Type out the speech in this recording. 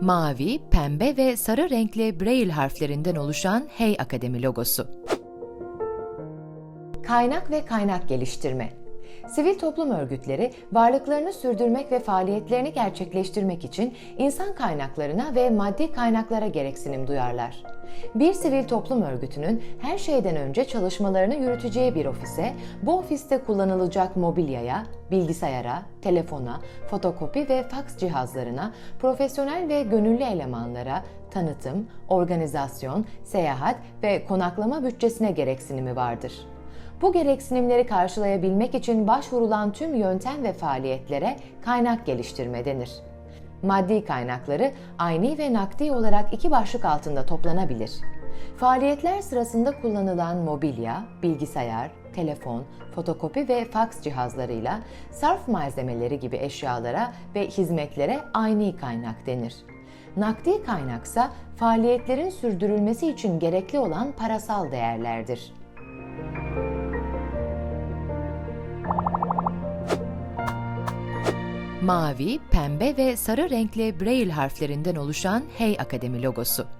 Mavi, pembe ve sarı renkli Braille harflerinden oluşan Hey Akademi logosu. Kaynak ve kaynak geliştirme. Sivil toplum örgütleri varlıklarını sürdürmek ve faaliyetlerini gerçekleştirmek için insan kaynaklarına ve maddi kaynaklara gereksinim duyarlar. Bir sivil toplum örgütünün her şeyden önce çalışmalarını yürüteceği bir ofise, bu ofiste kullanılacak mobilyaya, bilgisayara, telefona, fotokopi ve faks cihazlarına, profesyonel ve gönüllü elemanlara, tanıtım, organizasyon, seyahat ve konaklama bütçesine gereksinimi vardır. Bu gereksinimleri karşılayabilmek için başvurulan tüm yöntem ve faaliyetlere kaynak geliştirme denir. Maddi kaynakları ayni ve nakdi olarak iki başlık altında toplanabilir. Faaliyetler sırasında kullanılan mobilya, bilgisayar, telefon, fotokopi ve faks cihazlarıyla sarf malzemeleri gibi eşyalara ve hizmetlere ayni kaynak denir. Nakdi kaynaksa faaliyetlerin sürdürülmesi için gerekli olan parasal değerlerdir. Mavi, pembe ve sarı renkli Braille harflerinden oluşan Hey Akademi logosu.